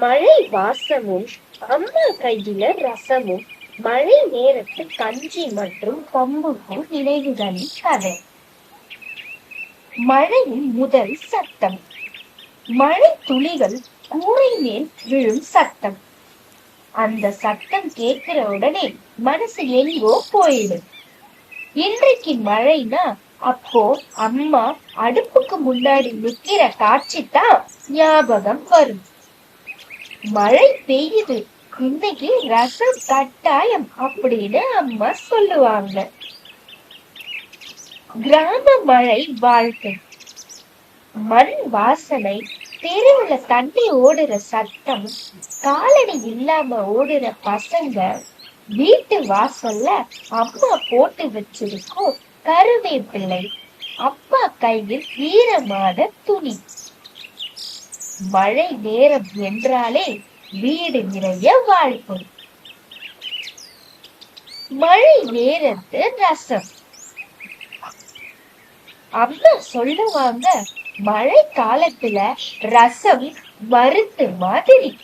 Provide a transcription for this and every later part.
மழை வாசமும் அம்மா கையில ரசமும் மழை நேரத்து கஞ்சி மற்றும் கம்புக்கும் நினைவுகளின் கதை. மழையின் முதல் சத்தம். மழை துளிகள் கூரை மேல் விழும் சத்தம். அந்த சத்தம் கேட்கிற உடனே மனசு எங்கோ போயிடும் இன்றைக்கு மழைனா அப்போ அம்மா அடுப்புக்கு முன்னாடி நிக்கிற காட்சி தான் ஞாபகம் வரும். மழை பெய்யுது. இன்னைக்கு ரசம் கட்டாயம் அப்படின்னு அம்மா சொல்லுவாங்க. கிராம மழை வாழ்க்கை. மண் வாசனை தெருவுல தண்ணி ஓடுற சத்தம் காலடி இல்லாம ஓடுற பசங்க வீட்டு வாசல்ல அம்மா போட்டு வச்சிருக்கோம் கருவேப்பிள்ளை அப்பா கையில் ஈரமான துணி. மழை நேரம் என்றாலே வீடு நிறைய வாழ்க்கை மழை நேரத்து ரசம். அம்மா சொல்லுவாங்க மழை காலத்துல ரசம் மருந்து மாதிரி.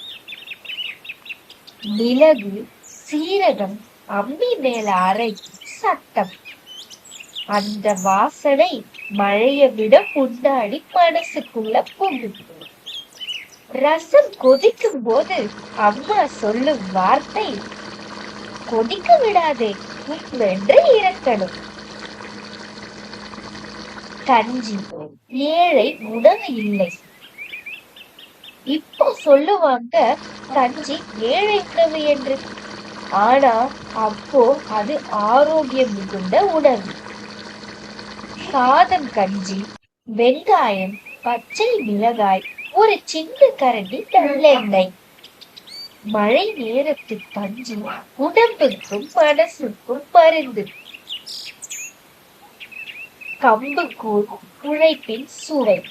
மிளகு சீரகம் அம்மி மேல அரை சத்தம். அந்த வாசனை மழைய விட முன்னாடி மனசுக்குள்ள பொங்குது. ரசம் கொதிக்கும் போது அம்மா சொல்லும் வார்த்தை கொதிக்க விடாதே வென்று இறக்கணும் கஞ்சி ஏழை உணவு இல்லை. இப்போ சொல்லுவாங்க கஞ்சி ஏழை உணவு என்று. ஆனா அப்போ அது ஆரோக்கியம் மிகுந்த உணவு. சாதம் கஞ்சி வெங்காயம் பச்சை மிளகாய் ஒரு சின்ன கரண்டி நல்லெண்ணெய். மழை நேரத்து பஞ்சு உடம்புக்கும் மனசுக்கும் மருந்து. கம்பு கூழ் உழைப்பின் சுவை.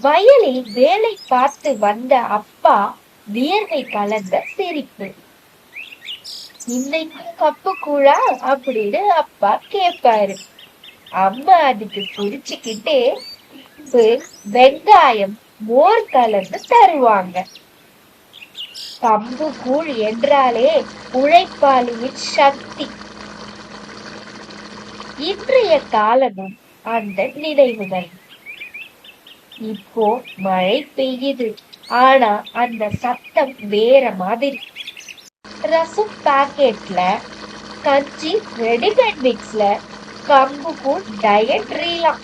வயலில் வேலை பார்த்து வந்த அப்பா வியர்வை கலந்த சிரிப்பு. இன்னைக்கு கப்பு கூழா? அப்படின்னு அப்பா கேட்பாரு. அம்மா அதுக்கு சிரிச்சுக்கிட்டே உப்பு வெங்காயம் மோர் கலந்து தருவாங்க. கம்பு கூழ் என்றாலே உழைப்பாளியின் சக்தி. இன்றைய காலமும் அந்த நினைவுகள். இப்போ மழை பெய்யுது. ஆனா அந்த சத்தம் வேற மாதிரி. ரசம் பாக்கெட்ல கஞ்சி ரெடிமேட் மிக்ஸ்ல கம்பு கூழ் டயட் ரீலாம்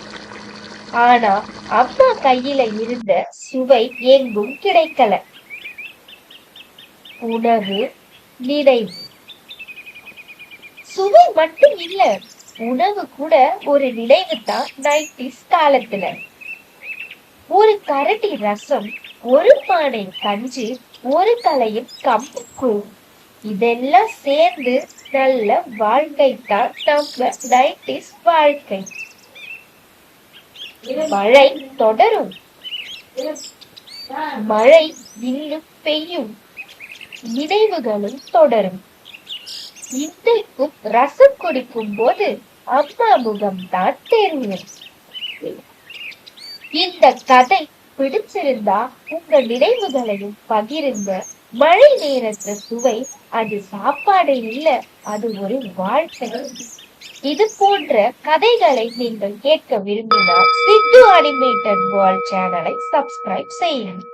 ஆனா அம்மா கையில இருந்த சுவை எங்கும் கிடைக்கல. உணவு நினைவு. சுவை மட்டும் இல்ல உணவு கூட ஒரு நினைவு தான் நைன்டிஸ் காலத்துல. ஒரு கரடி ரசம் ஒரு பானை கஞ்சி ஒரு கலையும் கம்புக்கு. இதெல்லாம் சேர்ந்து நல்ல வாழ்க்கை தான் நம்ம நைன்டிஸ் வாழ்க்கை. மழை தொடரும். மழை இன்னும் பெய்யும். நினைவுகளும் தொடரும். இன்றைக்கும் ரசம் குடிக்கும் போது அம்மா முகம் தான் தெரியும். இந்த கதை பிடிச்சிருந்தா உங்க நினைவுகளையும் பகிருங்க மழை நேரத்த சுவை அது சாப்பாடு இல்ல அது ஒரு வாழ்க்கை. இது போன்ற கதைகளை நீங்கள் கேட்க விரும்பினால் சித்து அனிமேட்டட் வேர்ல்ட் சேனலை சப்ஸ்கிரைப் செய்யுங்கள்.